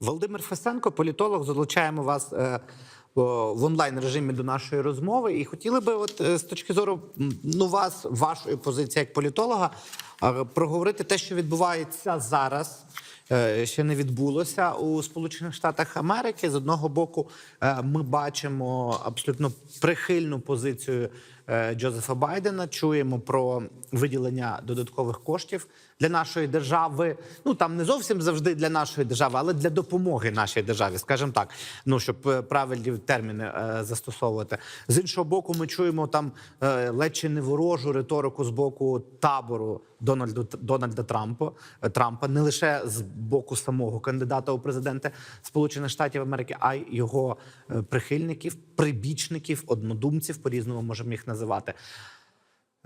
Володимир Фесенко, політолог, залучаємо вас е, в онлайн режимі до нашої розмови. І хотіли би, от е, з точки зору ну вас, вашої позиції як політолога, е, проговорити те, що відбувається зараз. Ще не відбулося у Сполучених Штатах Америки. З одного боку, ми бачимо абсолютно прихильну позицію Джозефа Байдена. Чуємо про виділення додаткових коштів для нашої держави. Ну там не зовсім завжди для нашої держави, але для допомоги нашій державі, скажімо так. Ну щоб е, правильні терміни е, застосовувати. З іншого боку, ми чуємо там е, ледь чи не ворожу риторику з боку табору Дональду Дональда Трампа Трампа, не лише з боку самого кандидата у президенти Сполучених Штатів Америки, а й його прихильників, прибічників, однодумців, по різному можемо їх називати.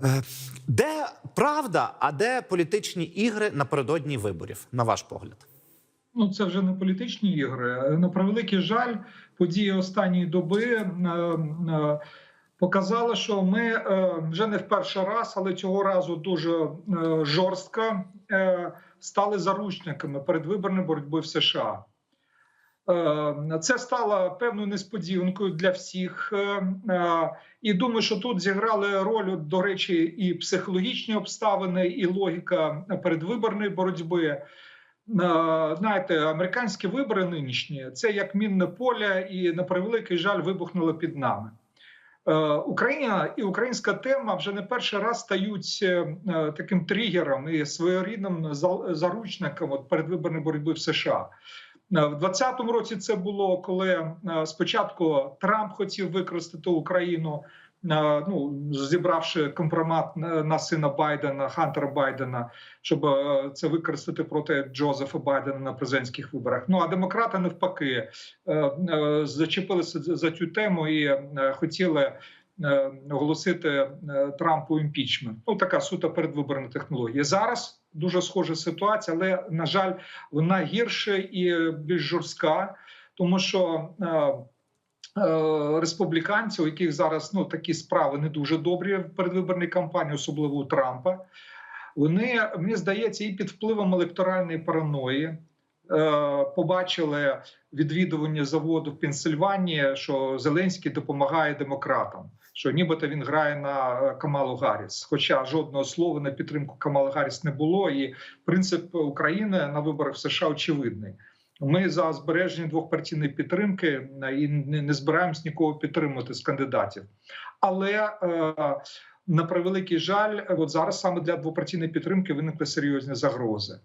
Е, Де правда, а де політичні ігри напередодні виборів, на ваш погляд? Ну, це вже не політичні ігри. На превеликий жаль, події останньої доби е, е, показали, що ми вже не в перший раз, але цього разу дуже жорстко стали заручниками передвиборної боротьби в США. Е, Це стало певною несподіванкою для всіх, Е, е, і думаю, що тут зіграли роль, до речі, і психологічні обставини, і логіка передвиборної боротьби. Знаєте, американські вибори нинішні це як мінне поле, і на превеликий жаль вибухнуло під нами. Україна і українська тема вже не перший раз стають таким тригером і своєрідним за- заручником от передвиборної боротьби в США. Е, В 2020 році це було коли е, спочатку Трамп хотів використати Україну, е, ну зібравши компромат на на сина Байдена, Хантера Байдена, щоб це використати проти Джозефа Байдена на президентських виборах. Ну а демократи навпаки зачепилися за цю тему і хотіли. Оголосити Трампу імпічмент. Ну така суто передвиборна технологія. Зараз дуже схожа ситуація, але на жаль, вона гірша і більш жорстка, тому що е, е, республіканці, у яких зараз ну такі справи не дуже добрі в передвиборній кампанії, особливо у Трампа. Вони мені здається, і під впливом електоральної параної. Е, Побачили відвідування заводу в Пенсильванії, що Зеленський допомагає демократам, що нібито він грає на е, Камалу Гарріс. Хоча жодного слова на підтримку Камали Гарріс не було, і принцип України на виборах в США очевидний. Ми за збереження двохпартійної підтримки е, і не, збираємось нікого підтримувати з кандидатів. Але е, на превеликий жаль, от зараз саме для двопартійної підтримки виникли серйозні загрози.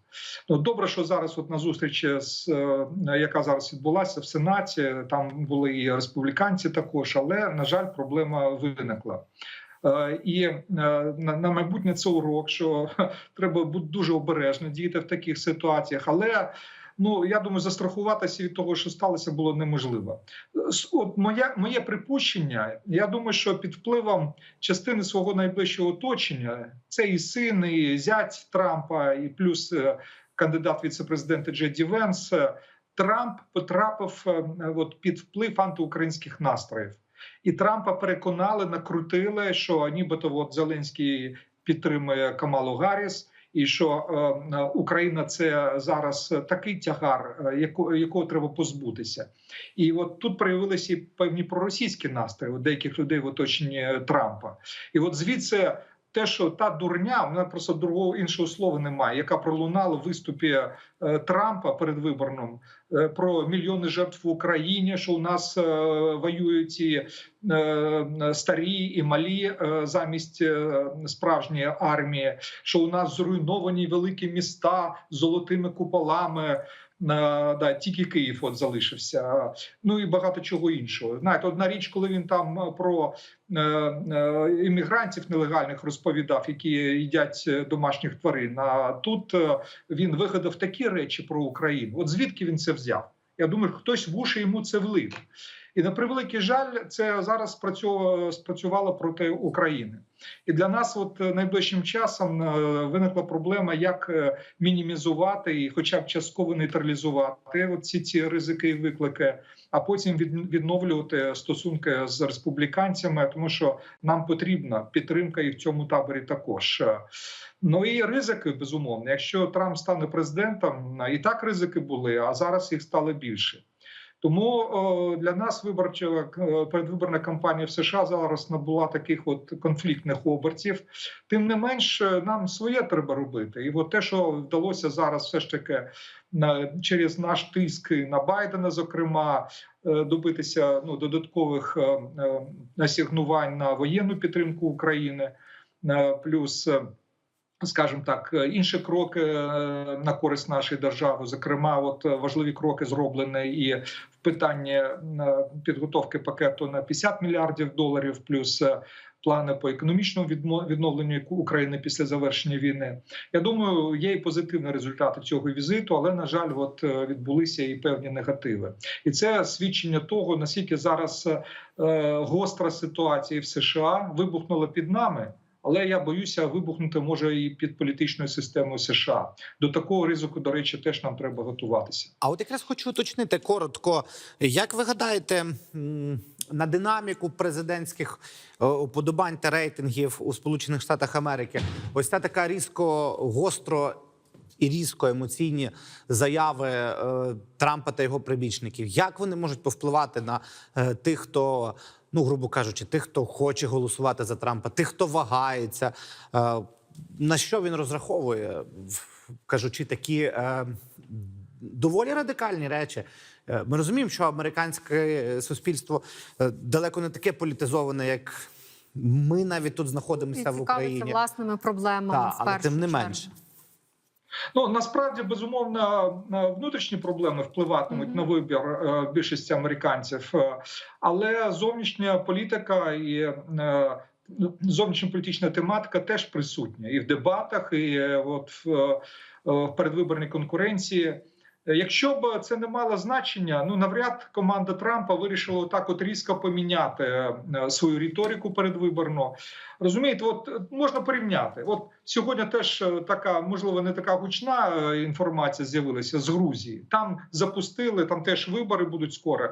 Ну добре, що зараз, от на зустрічі з е, яка зараз відбулася в Сенаті, там були і республіканці також, але на жаль, проблема виникла. Е, І е, на майбутнє це урок, що треба бути дуже обережно діяти в таких ситуаціях. Але ну я думаю, застрахуватися від того, що сталося, було неможливо. От моє, моє припущення. Я думаю, що під впливом частини свого найближчого оточення це і син, і зять Трампа, і плюс е, кандидат віце-президента Джеді Венс. е, Трамп потрапив е, от під вплив антиукраїнських настроїв. І Трампа переконали, накрутили, що нібито от Зеленський підтримує Камалу Гарріс, і що е, е, Україна це зараз такий тягар, е, якого треба позбутися. І от тут проявилися і певні проросійські настрої у деяких людей в оточенні Трампа. І от звідси. Те, що та дурня, в мене просто другого іншого слова немає, яка пролунала в виступі е, Трампа передвиборному е, про мільйони жертв в Україні, що у нас е, воюють і старі і малі замість справжньої армії, що у нас зруйновані великі міста з золотими куполами. На да, тільки Київ от залишився, ну і багато чого іншого. Знаєте, одна річ, коли він там е, про е, е, іммігрантів нелегальних розповідав, які їдять домашніх тварин. А тут він вигадав такі речі про Україну. От звідки він це взяв? Я думаю, хтось в уші йому це влив. І на превеликий жаль, це зараз спрацювало проти України. І для нас, от е, найближчим часом, е, виникла проблема, як е, мінімізувати і, хоча б частково нейтралізувати от ці ці ризики і виклики, а потім від, відновлювати стосунки з республіканцями, тому що нам потрібна підтримка і в цьому таборі також. Ну і ризики безумовно. Якщо Трамп стане президентом, і так ризики були, а зараз їх стало більше. Тому для нас виборча е, передвиборна кампанія в США зараз набула таких от конфліктних обертів. Тим не менш, е, нам своє треба робити. І от те, що вдалося зараз, все ж таки через наш тиск на Байдена, зокрема, е, добитися ну додаткових асігнувань на воєнну підтримку України, плюс. Скажімо так, е, інші кроки е, на користь нашої держави, зокрема, от е, важливі кроки зроблені і в питанні підготовки пакету на 50 мільярдів доларів, плюс плани по економічному відновленню України після завершення війни. Я думаю, є і позитивні результати цього візиту, але на жаль, от відбулися і певні негативи, і це свідчення того, наскільки зараз гостра ситуація в США вибухнула під нами. Але я боюся, вибухнути може і під політичною системою США. До такого ризику, до речі, теж нам треба готуватися. А от якраз хочу уточнити коротко, як ви гадаєте на динаміку президентських е, уподобань та рейтингів у Сполучених Штатах Америки? Ось ця така різко гостро і різко емоційні заяви е, Трампа та його прибічників. Як вони можуть повпливати на е, тих, хто, ну грубо кажучи, тих, хто хоче голосувати за Трампа, тих, хто вагається? Е, на що він розраховує, кажучи такі е, доволі радикальні речі. Е, Ми розуміємо, що американське суспільство далеко не таке політизоване, як ми навіть тут І знаходимося в Україні. власними проблемами. Та, але тим не менше. Ну насправді безумовно внутрішні проблеми впливатимуть Мгм. на вибір е, більшості американців, Е, але зовнішня політика і зовнішня політична зовнішньополітична тематика теж присутня і в дебатах, і е, от в, е, в передвиборній конкуренції. Е, Якщо б це не мало значення, ну навряд команда Трампа вирішила так от різко поміняти е, свою риторику передвиборну. Розумієте, от е, можна порівняти. От сьогодні теж е, така, можливо, не така гучна е, інформація з'явилася з Грузії. Там запустили, там теж вибори будуть скоро.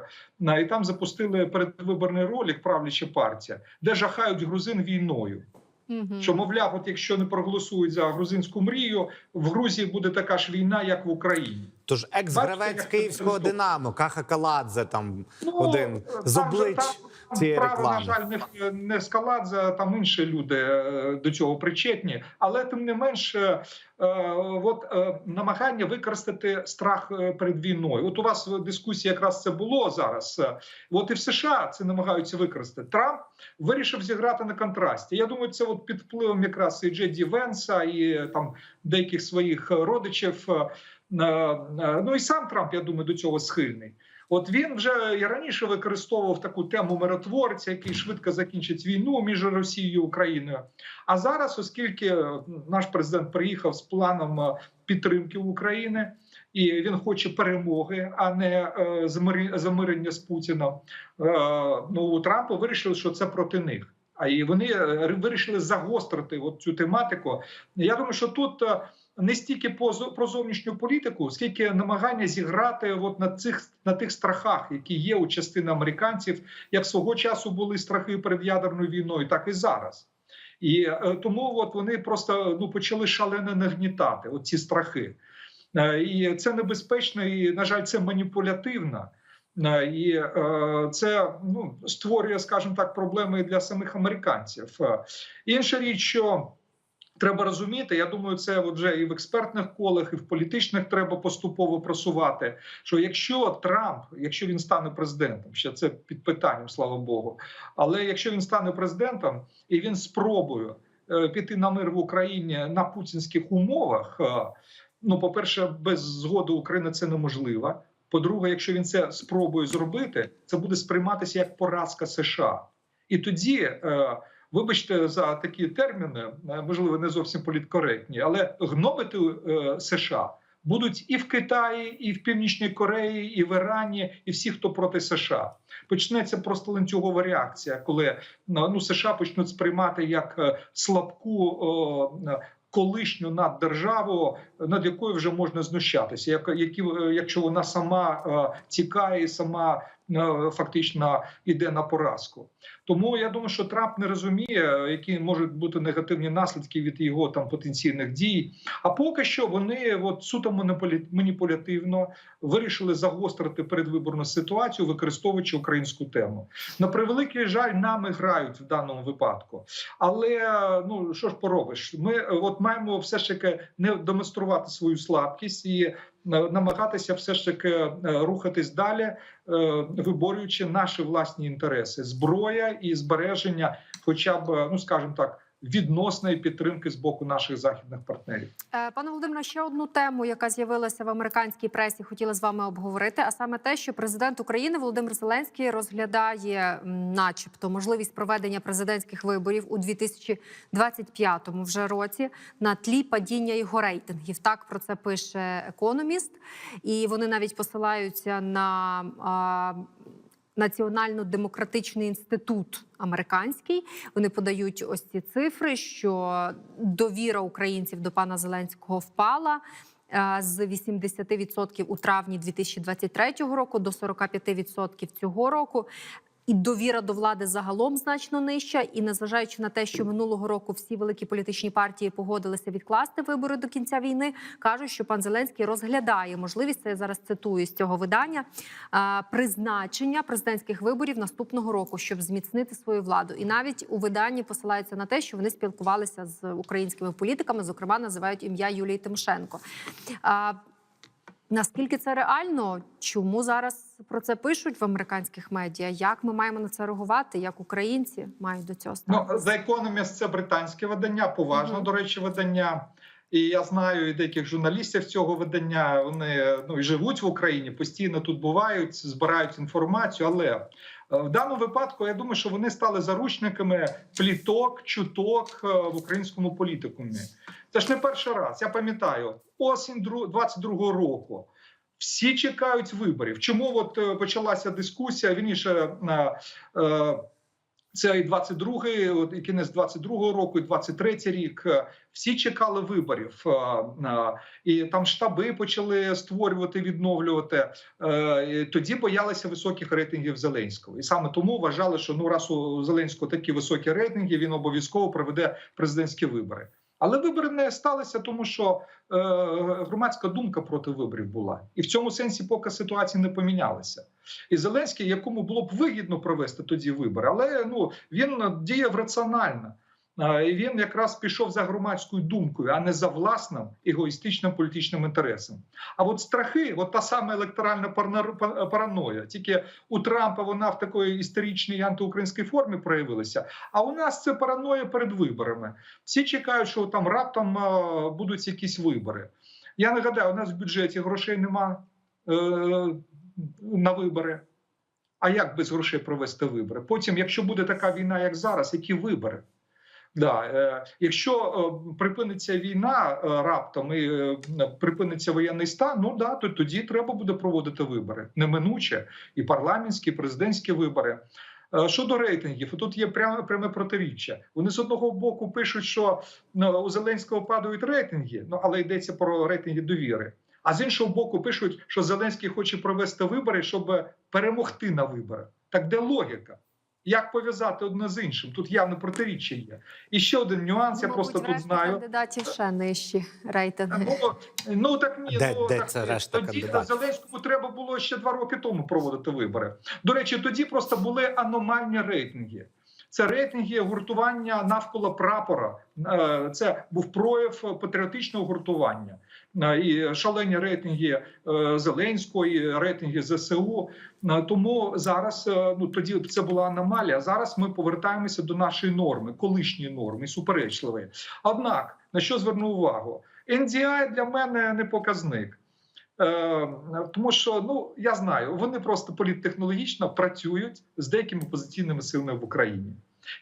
І там запустили передвиборний ролик правляча партія, де жахають грузин війною. Мгм. Що мовляв, от якщо не проголосують за грузинську мрію, в Грузії буде така ж війна, як в Україні. Тож екс-гравець київського Динамо, Каха Каладзе, там Ну, один з облич там цієї реклами. На жаль, не, не Скаладзе, а там інші люди е, до цього причетні. Але тим не менше, е, от е, намагання використати страх перед війною. От у вас в дискусії якраз це було зараз. От і в США це намагаються використати. Трамп вирішив зіграти на контрасті. Я думаю, це от під впливом якраз і Джеді Венса, і там деяких своїх родичів. Е, е, Ну і сам Трамп, я думаю, до цього схильний. От він вже і раніше використовував таку тему миротворця, який швидко закінчить війну між Росією і Україною. А зараз, оскільки е, наш президент приїхав з планом підтримки України, і він хоче перемоги, а не замирення з Путіном. Ну Трампа вирішили, що це проти них. А і вони вирішили загострити от цю тематику. Я думаю, що тут не стільки про зовнішню політику, скільки намагання зіграти от на цих на тих страхах, які є у частини американців, як свого часу були страхи перед ядерною війною, так і зараз. І е, тому от вони просто ну почали шалено нагнітати от ці страхи. Е, І це небезпечно, і на жаль, це маніпулятивно. Е, І це ну створює, скажімо так, проблеми для самих американців. Інша річ, що треба розуміти, я думаю, це вже і в експертних колах, і в політичних треба поступово просувати. Що якщо Трамп, якщо він стане президентом, ще це під питанням, слава Богу, але якщо він стане президентом і він спробує е, піти на мир в Україні на путінських умовах, е, ну по перше, без згоди України це неможливо. По-друге, якщо він це спробує зробити, це буде сприйматися як поразка США. І тоді, е, вибачте за такі терміни, е, можливо, не зовсім політкоректні, але гнобити е, США будуть і в Китаї, і в Північній Кореї, і в Ірані, і всі, хто проти США. Почнеться просто ланцюгова реакція, коли ну США почнуть сприймати як е, слабку. о, е, Колишню наддержаву, над якою вже можна знущатися, як які, е, якщо вона сама е, тікає, сама е, фактично йде на поразку. Тому я думаю, що Трамп не розуміє, які можуть бути негативні наслідки від його там потенційних дій. А поки що вони от суто маніпулятивно вирішили загострити передвиборну ситуацію, використовуючи українську тему. На превеликий жаль, нами грають в даному випадку. Але ну що ж поробиш? Ми е, от маємо все ж таки не демонструвати свою слабкість і е, намагатися все ж таки е, рухатись далі, е, виборюючи наші власні інтереси, зброя і збереження, хоча б ну скажімо так. Відносної підтримки з боку наших західних партнерів. Е, Пане Володимире, ще одну тему, яка з'явилася в американській пресі, хотіла з вами обговорити. А саме те, що президент України Володимир Зеленський розглядає, начебто, можливість проведення президентських виборів у 2025 вже році на тлі падіння його рейтингів. Так про це пише економіст, і вони навіть посилаються на. Національно-демократичний інститут американський вони подають ось ці цифри, що довіра українців до пана Зеленського впала е, з 80% у травні 2023 року до 45% цього року. І довіра до влади загалом значно нижча. І незважаючи на те, що минулого року всі великі політичні партії погодилися відкласти вибори до кінця війни, кажуть, що пан Зеленський розглядає можливість. Це я зараз цитую з цього видання призначення президентських виборів наступного року, щоб зміцнити свою владу. І навіть у виданні посилаються на те, що вони спілкувалися з українськими політиками, зокрема називають ім'я Юлії Тимошенко. Наскільки це реально? Чому зараз про це пишуть в американських медіа? Як ми маємо на це реагувати? Як українці мають до цього Ну за Economist – це британське видання, поважне, -hmm. до речі, видання. І я знаю і деяких журналістів цього видання. Вони ну і живуть в Україні, постійно тут бувають, збирають інформацію. Але в даному випадку я думаю, що вони стали заручниками пліток, чуток е, в українському політикумі. Це ж не перший раз. Я пам'ятаю, осінь 22-го року. Всі чекають виборів. Чому от е, почалася дискусія? Вірніше, е, е, це і 22-й, і кінець 22-го року, і 23-й рік. Всі чекали виборів, е, е, і там штаби почали створювати, відновлювати. Е, Тоді боялися високих рейтингів Зеленського, і саме тому вважали, що ну раз у Зеленського такі високі рейтинги, він обов'язково проведе президентські вибори. Але вибори не сталися, тому що е, громадська думка проти виборів була, і в цьому сенсі поки ситуація не помінялася. І Зеленський, якому було б вигідно провести тоді вибори, але ну він діяв раціонально. І він якраз пішов за громадською думкою, а не за власним егоїстичним політичним інтересом. А от страхи, от та сама електоральна параноя, тільки у Трампа вона в такої історичній антиукраїнській формі проявилася. А у нас це параноя перед виборами. Всі чекають, що там раптом будуть якісь вибори. Я нагадаю, у нас в бюджеті грошей нема е, на вибори. А як без грошей провести вибори? Потім, якщо буде така війна, як зараз, які вибори? Да, е, якщо е, припиниться війна е, раптом і припиниться воєнний стан, ну да, то тоді треба буде проводити вибори неминуче і парламентські, і президентські вибори. Щодо рейтингів, тут є пряме пряме протиріччя. Вони з одного боку пишуть, що ну, у Зеленського падають рейтинги, ну але йдеться про рейтинги довіри. А з іншого боку, пишуть, що Зеленський хоче провести вибори, щоб перемогти на виборах. Так де логіка? Як пов'язати одне з іншим? Тут явно протиріччя є. І ще один нюанс, я Ну, просто тут знаю. кандидатів ще нижчі рейтинги. Ну, ну так ні, Де- ну де так це решта тоді кандидатів? Зеленському треба було ще два роки тому проводити вибори. До речі, тоді просто були аномальні рейтинги. Це рейтинги гуртування навколо прапора. Е, Це був прояв патріотичного гуртування. Е, І шалені рейтинги е, Зеленського, і рейтинги ЗСУ. Е, Тому зараз ну тоді це була аномалія. Зараз ми повертаємося до нашої норми, колишньої норми, суперечливої. Однак на що зверну увагу? NDI для мене не показник. Тому що ну я знаю, вони просто політтехнологічно працюють з деякими опозиційними силами в Україні,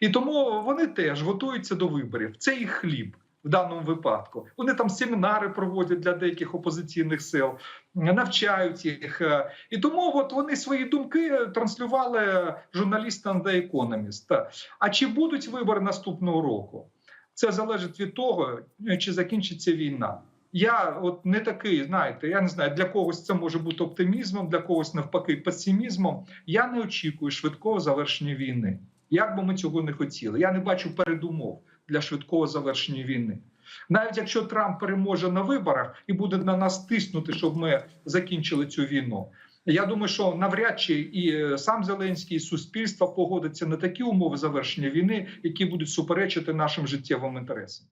і тому вони теж готуються до виборів. Це їх хліб. В даному випадку. Вони там семінари проводять для деяких опозиційних сил, навчають їх. Е, І тому от вони свої думки транслювали журналістам The Economist. А чи будуть вибори наступного року? Це залежить від того, чи закінчиться війна. Я от не такий, знаєте, я не знаю, для когось це може бути оптимізмом, для когось навпаки песимізмом. Я не очікую швидкого завершення війни. Як би ми цього не хотіли, я не бачу передумов для швидкого завершення війни. Навіть якщо Трамп переможе на виборах і буде на нас тиснути, щоб ми закінчили цю війну. Я думаю, що навряд чи і е, сам Зеленський, і суспільство погодиться на такі умови завершення війни, які будуть суперечити нашим життєвим інтересам.